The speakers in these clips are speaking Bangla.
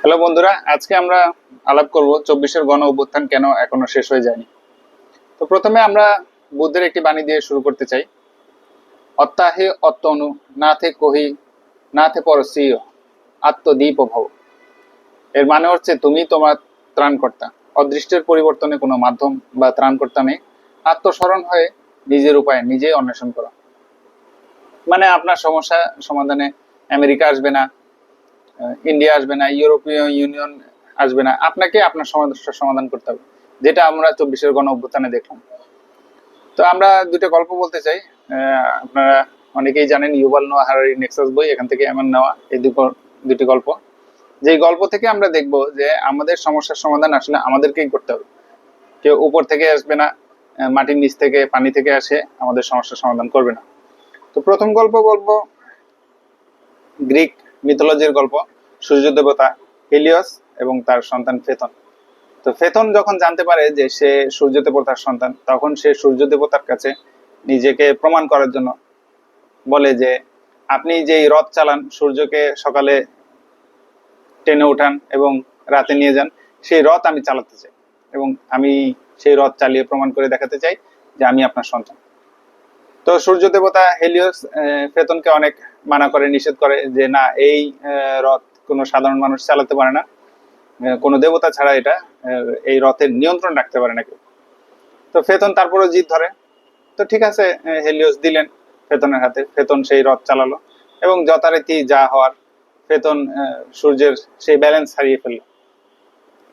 হ্যালো বন্ধুরা, আজকে আমরা আলাপ করব চব্বিশের গণ অভ্যুত্থান কেন এখনও শেষ হয়ে যায়নি। তো প্রথমে আমরা বুদ্ধের একটি বাণী দিয়ে শুরু করতে চাই। অত্যাহে অত্যনু নাথে কহি, নাথে পরসীয় আত্মদীপ ভব এর মানে হচ্ছে তুমি তোমার ত্রাণকর্তা। অদৃষ্টের পরিবর্তনে কোনো মাধ্যম বা ত্রাণকর্তা নেই। আত্মস্মরণ হয়ে নিজের উপায়ে নিজে অন্বেষণ করো। মানে আপনার সমস্যা সমাধানে আমেরিকা আসবে না ইন্ডিয়া আসবে না ইউরোপীয় ইউনিয়ন আসবে না, আপনাকে আপনার সমস্যার সমাধান করতে হবে, যেটা আমরা চব্বিশের গণ অভ্যুত্থানে দেখলাম। তো আমরা দুটো গল্প বলতে চাই আপনারা অনেকেই জানেন ইউবাল নোয়া হারারি নেক্সাস বই, এখান থেকে এমন নেওয়া এই দুটি গল্প। যেই গল্প থেকে আমরা দেখব যে আমাদের সমস্যার সমাধান আসলে আমাদেরকেই করতে হবে। কেউ উপর থেকে আসবে না মাটির নিচ থেকে, পানি থেকে আসে, আমাদের সমস্যার সমাধান করবে না। তো প্রথম গল্প বলব, গ্রিক মিথোলজির গল্প, সূর্য দেবতা হেলিওস এবং তার সন্তান ফেথন। তো ফেথন যখন জানতে পারে যে সে সূর্য দেবতার সন্তান, তখন সে সূর্য দেবতার কাছে নিজেকে প্রমাণ করার জন্য বলে যে, আপনি যেই রথ চালান, সূর্যকে সকালে টেনে উঠান এবং রাতে নিয়ে যান, সেই রথ আমি চালাতে চাই এবং আমি সেই রথ চালিয়ে প্রমাণ করে দেখাতে চাই যে আমি আপনার সন্তান। তো সূর্য দেবতা হেলিওস ফেতনকে অনেক মানা করে, নিষেধ করে যে না, এই রথ কোনো সাধারণ মানুষ চালাতে পারে না। কোনো দেবতা ছাড়া এটা এই রথের নিয়ন্ত্রণ রাখতে পারে না কেউ। তো ফেতন তারপরও জিদ ধরে। তো ঠিক আছে হেলিওস দিলেন ফেতনের হাতে, ফেতন সেই রথ চালালো এবং যথারীতি যা হওয়ার, ফেতন সূর্যের সেই ব্যালেন্স হারিয়ে ফেলল।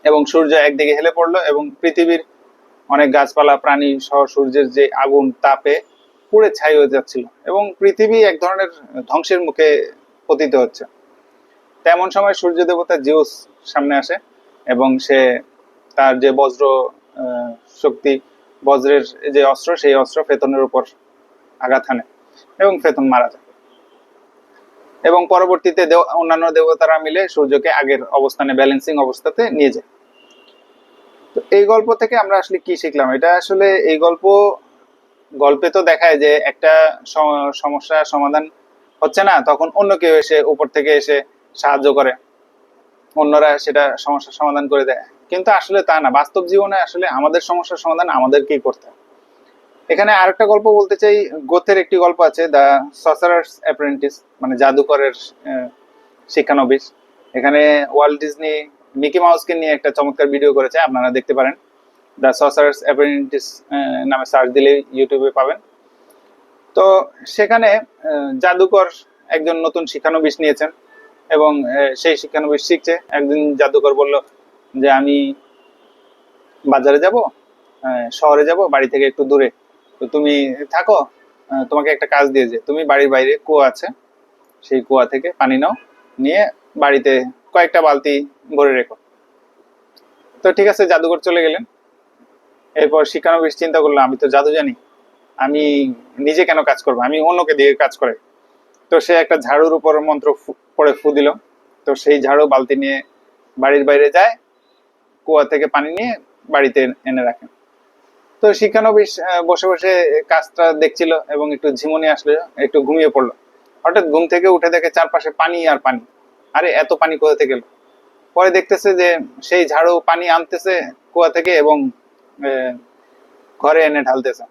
এবং সূর্য একদিকে হেলে পড়ল এবং পৃথিবীর অনেক গাছপালা, প্রাণী সহ সূর্যের যে আগুন, তাপে পুড়ে ছাই হয়ে যাচ্ছিল এবং পৃথিবী এক ধরনের ধ্বংসের মুখে পতিত হচ্ছে। তেমন সময় সূর্য দেবতা জিউস সামনে আসে এবং সে তার যে বজ্র শক্তি, বজ্রের যে অস্ত্র, সেই অস্ত্র ফেতনের উপর আঘাত হানে এবং ফেতন মারা যায়। এবং পরবর্তীতে অন্যান্য দেবতারা মিলে সূর্যকে আগের অবস্থানে ব্যালেন্সিং অবস্থাতে নিয়ে যায়। তো এই গল্প থেকে আমরা আসলে কি শিখলাম? এটা আসলে এই গল্প গল্পে তো দেখায় যে একটা সমস্যা সমাধান হচ্ছে না, তখন অন্য কেউ এসে উপর থেকে এসে সাহায্য করে। অন্যরা সেটা সমস্যার সমাধান করে দেয়। কিন্তু আসলে তা না, বাস্তব জীবনে আসলে আমাদের সমস্যার সমাধান আমাদেরকেই করতে হয়। এখানে আরেকটা গল্প বলতে চাই গোথের একটি গল্প আছে, দ্য সসারার্স অ্যাপ্রেন্টিস মানে জাদুকরের শিক্ষানবিশ। এখানে ওয়ার্ল্ড ডিজনি মিকি মাউসকে নিয়ে একটা চমৎকার ভিডিও করেছে, আপনারা দেখতে পারেন। দ্য সসার্স অ্যাপ্রেন্টিস নামে সার্চ দিলে ইউটিউবে পাবেন। তো সেখানে জাদুকর একজন নতুন শিক্ষানবিশ নিয়েছেন এবং সেই শিক্ষানবিশ শিখছে। একদিন জাদুকর বলল যে, আমি বাজারে যাব শহরে যাব, বাড়ি থেকে একটু দূরে। তো তুমি থাকো তোমাকে একটা কাজ দিয়েছে তুমি বাড়ির বাইরে কুয়া আছে, সেই কুয়া থেকে পানি নাও, নিয়ে বাড়িতে কয়েকটা বালতি ভরে রেখো। তো ঠিক আছে জাদুঘর চলে গেলেন। এরপর শিক্ষানবিশ চিন্তা করল, আমি তো জাদু জানি, আমি নিজে কেন কাজ করব? আমি অন্যকে দিয়ে কাজ করে। তো সে একটা ঝাড়ুর উপর মন্ত্র পড়ে ফু দিল। তো সেই ঝাড়ু বালতি নিয়ে বাড়ির বাইরে যায়, কুয়া থেকে পানি নিয়ে বাড়িতে এনে রাখেন তো শিক্ষানবিশ বসে বসে কাজটা দেখছিল এবং একটু ঝিমুনি আসলে, একটু ঘুমিয়ে পড়ল। হঠাৎ ঘুম থেকে উঠে দেখে চারপাশে পানি আর পানি। আরে, এত পানি কোথা থেকে পরে দেখতেছে যে সেই ঝাড়ু পানি আনতেছে কুয়া থেকে এবং ঘরে এনে ঢালতেছে।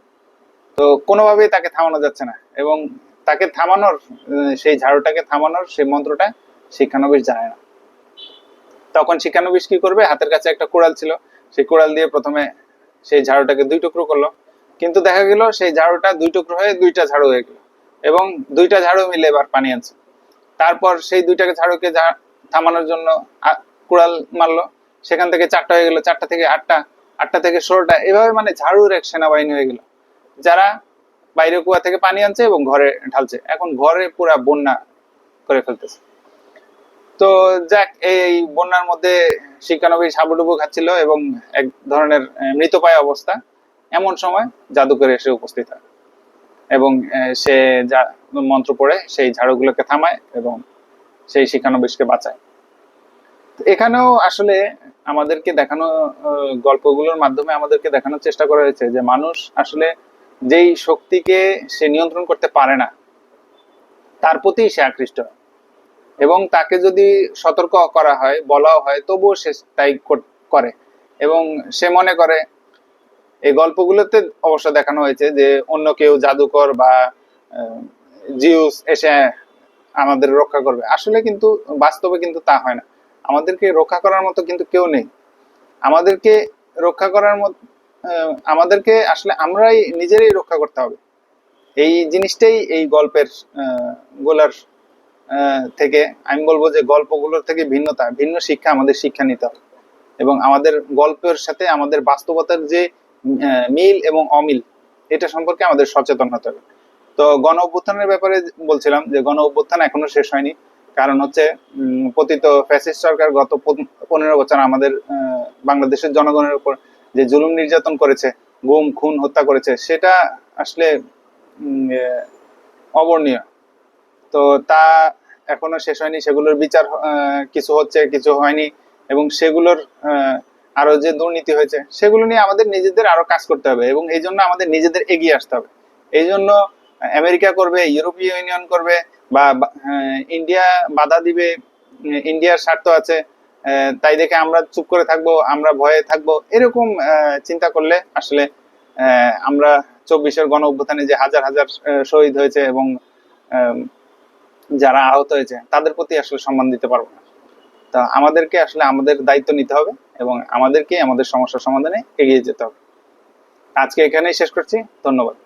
তো কোনোভাবেই তাকে থামানো যাচ্ছে না এবং তাকে থামানোর সেই ঝাড়ুটাকে থামানোর সেই মন্ত্রটা শিক্ষানবিশ জানে না। তখন শিক্ষানবিশ কি করবে? হাতের কাছে একটা কোড়াল ছিল। সেই কোড়াল দিয়ে প্রথমে সেই ঝাড়ুটাকে দুই টুকরো করল। কিন্তু দেখা গেল সেই ঝাড়ুটা দুই টুকরো হয়ে দুইটা ঝাড়ু হয়ে গেল এবং দুইটা ঝাড়ু মিলে এবার পানি আনছে। তারপর সেই দুইটাকে ঝাড়ুকে থামানোর জন্য কুড়াল মারলো। সেখান থেকে চারটা হয়ে গেল। চারটা থেকে আটটা আটটা থেকে ষোলোটা, এভাবে মানে ঝাড়ুর এক সেনাবাহিনী হয়ে গেল। যারা বাইরে কুয়া থেকে পানি আনছে এবং ঘরে ঢালছে। এখন ঘরে পুরা বন্যা করে ফেলতেছে। তো যাক, এই বন্যার মধ্যে শিক্ষানবী সাবুডুবু খাচ্ছিল এবং এক ধরনের মৃতপায় অবস্থা। এমন সময় জাদুকর এসে উপস্থিত হয় এবং সে যা মন্ত্র পড়ে সেই ঝাড়ুগুলোকে থামায় এবং সেই শিক্ষানবিশকে বাঁচায়। এখানেও আসলে আমাদেরকে দেখানো গল্পগুলোর মাধ্যমে আমাদেরকে দেখানোর চেষ্টা করা হয়েছে যে মানুষ আসলে যেই শক্তিকে সে নিয়ন্ত্রণ করতে পারে না, তার প্রতি সে আকৃষ্ট। এবং তাকে যদি সতর্ক করা হয়, বলাও হয়, তবুও সে তাই করে এবং সে মনে করে, এই গল্পগুলোতে অবশ্য দেখানো হয়েছে যে অন্য কেউ জাদুকর বা জিউস এসে আমাদের রক্ষা করবে। আসলে কিন্তু বাস্তবে কিন্তু তা হয় না। আমাদেরকে রক্ষা করার মতো কিন্তু কেউ নেই। আমাদেরকে রক্ষা করার মতো আমাদেরকে আসলে আমরাই নিজেরাই রক্ষা করতে হবে। এই জিনিসটাই এই গল্পের গোলার থেকে আমি বলব যে গল্পগুলোর থেকে ভিন্নতা, ভিন্ন শিক্ষা আমাদের শিক্ষা নিতে হবে। এবং আমাদের গল্পের সাথে আমাদের বাস্তবতার যে মিল এবং অমিল, এটা সম্পর্কে আমাদের সচেতন হতে হবে। তো গণ অভ্যুত্থানের ব্যাপারে বলছিলাম যে গণ অভ্যুত্থান এখনও শেষ হয়নি। কারণ হচ্ছে পতিত ফ্যাসিস্ট সরকার গত পনেরো বছর আমাদের বাংলাদেশের জনগণের উপর যে জুলুম নির্যাতন করেছে, গুম, খুন, হত্যা করেছে, সেটা আসলে অবর্ণীয়। তো তা এখনও শেষ হয়নি, সেগুলোর বিচার কিছু হচ্ছে, কিছু হয়নি এবং সেগুলোর আরও যে দুর্নীতি হয়েছে, সেগুলো নিয়ে আমাদের নিজেদের আরও কাজ করতে হবে এবং এই জন্য আমাদের নিজেদের এগিয়ে আসতে হবে। এই জন্য আমেরিকা করবে, ইউরোপীয় ইউনিয়ন করবে বা ইন্ডিয়া বাধা দিবে ইন্ডিয়ার স্বার্থ আছে তাই দেখে আমরা চুপ করে থাকব, আমরা ভয়ে থাকব, এরকম চিন্তা করলে আসলে আমরা চব্বিশের গণ অভ্যুত্থানে যে হাজার হাজার শহীদ হয়েছে এবং যারা আহত হয়েছে, তাদের প্রতি আসলে সম্মান দিতে পারব না। তা আমাদেরকে আসলে আমাদের দায়িত্ব নিতে হবে এবং আমাদেরকে আমাদের সমস্যার সমাধানে এগিয়ে যেতে হবে। আজকে এখানেই শেষ করছি, ধন্যবাদ।